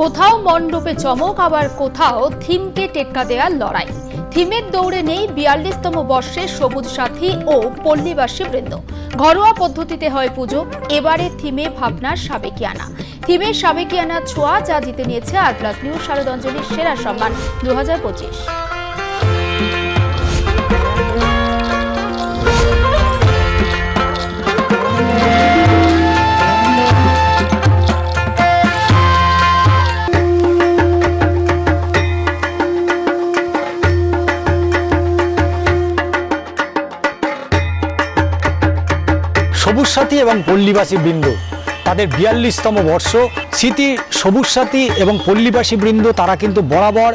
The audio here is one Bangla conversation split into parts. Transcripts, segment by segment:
কোথাও মণ্ডপে চমক, আবার কোথাও থিমকে টেক্কা দেওয়ার লড়াই। থিমের দৌড়ে নেই বিয়াল্লিশতম বর্ষের সবুজ সাথী ও পল্লীবাসী বৃন্দ। ঘরোয়া পদ্ধতিতে হয় পুজো, এবারে থিমে ভাবনার সাবেকিয়ানা। থিমের সাবেকিয়ানা ছোঁয়া যা জিতে নিয়েছে আদ্রাস নিউ নিউজ, শারদাঞ্জলির সেরা সম্মান, দু হাজার পঁচিশ। সবুজ সাথী এবং পল্লীবাসী বৃন্দ। তাদের বিয়াল্লিশতম বর্ষ, স্মৃতি সবুজ সাথী এবং পল্লীবাসী বৃন্দ, তারা কিন্তু বরাবর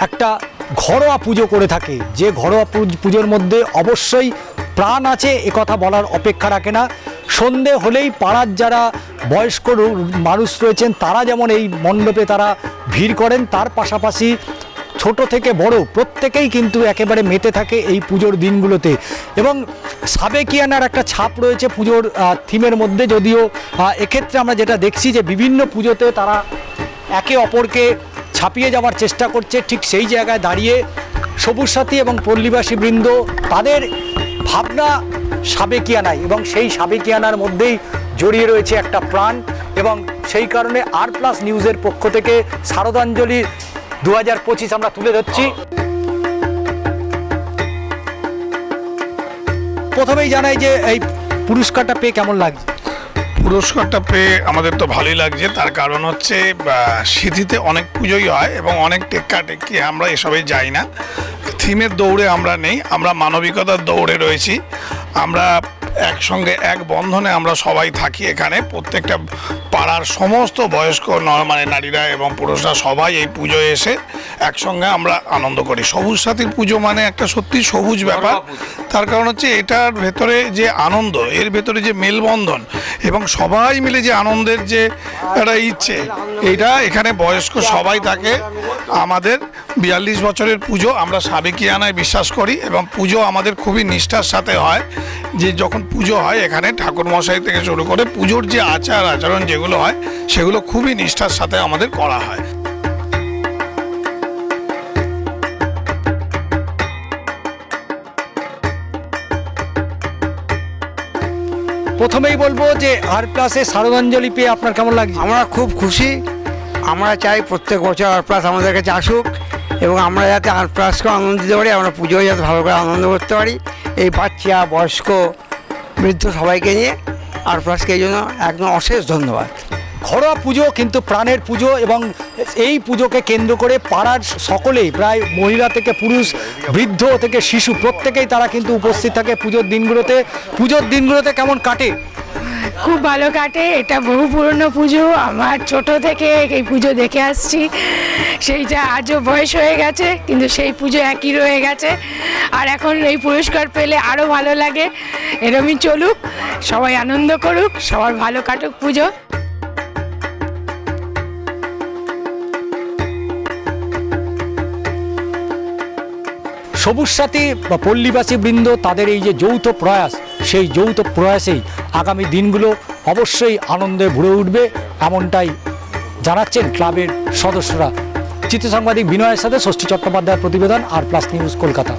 একটা ঘরোয়া পুজো করে থাকে। যে ঘরোয়া পুজ- পুজোর মধ্যে অবশ্যই প্রাণ আছে কথা বলার অপেক্ষা রাখে না। সন্ধে হলেই পাড়ার যারা বয়স্ক মানুষ রয়েছেন, তারা যেমন এই মণ্ডপে তারা ভিড় করেন, তার পাশাপাশি ছোট থেকে বড়, প্রত্যেকেই কিন্তু একেবারে মেতে থাকে এই পুজোর দিনগুলোতে। এবং সাবেকিয়ানার একটা ছাপ রয়েছে পুজোর থিমের মধ্যে, যদিও এক্ষেত্রে আমরা যেটা দেখছি যে বিভিন্ন পুজোতে তারা একে অপরকে ছাপিয়ে যাওয়ার চেষ্টা করছে। ঠিক সেই জায়গায় দাঁড়িয়ে সবুজ সাথী এবং পল্লীবাসী বৃন্দ তাদের ভাবনা সাবেকিয়ানায় এবং সেই সাবেকিয়ানার মধ্যেই জড়িয়ে রয়েছে একটা প্রাণ এবং সেই কারণে আর প্লাস নিউজের পক্ষ থেকে শারদাঞ্জলি দু হাজার পঁচিশ আমরা তুলে ধরছি। প্রথমেই জানাই যে এই পুরস্কারটা পেয়ে কেমন লাগছে? পুরস্কারটা পেয়ে আমাদের তো ভালোই লাগছে। তার কারণ হচ্ছে স্মৃতিতে অনেক পুজোই হয় এবং অনেক টেক্কা টেক্কি আমরা এসবে যাই না। থিমের দৌড়ে আমরা নেই, আমরা মানবিকতার দৌড়ে রয়েছি। আমরা একসঙ্গে, এক বন্ধনে আমরা সবাই থাকি এখানে। প্রত্যেকটা পাড়ার সমস্ত বয়স্ক মানে নারীরা এবং পুরুষরা সবাই এই পুজোয় এসে একসঙ্গে আমরা আনন্দ করি। সবুজ সাথীর পুজো মানে একটা সত্যি সবুজ ব্যাপার। তার কারণ হচ্ছে এটার ভেতরে যে আনন্দ এর ভেতরে যে মেলবন্ধন এবং সবাই মিলে যে আনন্দের যে একটা ইচ্ছে এটা এখানে বয়স্ক সবাই থাকে। আমাদের বিয়াল্লিশ বছরের পুজো আমরা সাবেকিয়ানায় বিশ্বাস করি এবং পুজো আমাদের খুবই নিষ্ঠার সাথে হয়। যে যখন পুজো হয় এখানে ঠাকুর মশাই থেকে শুরু করে পুজোর যে আচার আচরণ যেগুলো হয় সেগুলো খুবই নিষ্ঠার সাথে আমাদের করা হয়। প্রথমেই বলব যে আর প্লাসে শারদাঞ্জলি পেয়ে আপনার কেমন লাগছে? আমরা খুব খুশি। আমরা চাই প্রত্যেক বছর আর প্লাস আমাদের কাছে আসুক এবং আমরা যাতে আর প্লাসকে আনন্দ দিতে পারি আমরা পুজোয় যাতে ভালো করে আনন্দ করতে পারি। এই বাচ্চা বয়স্ক বৃদ্ধ সবাইকে নিয়ে আর প্লাসকে এই জন্য একদম অশেষ ধন্যবাদ। ঘরোয়া পুজো কিন্তু প্রাণের পুজো এবং এই পুজোকে কেন্দ্র করে পাড়ার সকলেই, প্রায় মহিলা থেকে পুরুষ, বৃদ্ধ থেকে শিশু, প্রত্যেকেই তারা কিন্তু উপস্থিত থাকে পুজোর দিনগুলোতে। পুজোর দিনগুলোতে কেমন কাটে? খুব ভালো কাটে, এটা বহু পুরনো পুজো, আমার ছোট থেকে এই পুজো দেখে আসছি। সেইটা আজও বয়স হয়ে গেছে, কিন্তু সেই পুজো একই রয়ে গেছে। আর এখন এই পুরস্কার পেলে আরও ভালো লাগে। এরমই চলুক, সবাই আনন্দ করুক, সবার ভালো কাটুক পুজো। সবুজ সাথী বা পল্লীবাসী বৃন্দ তাদের এই যে যৌথ প্রয়াস, সেই যৌথ প্রয়াসেই আগামী দিনগুলো অবশ্যই আনন্দে ভরে উঠবে এমনটাই জানাচ্ছেন ক্লাবের সদস্যরা। চিত্র সাংবাদিক বিনয়ের সাথে ষষ্ঠী চট্টোপাধ্যায়ের প্রতিবেদন আর প্লাস নিউজ কলকাতা।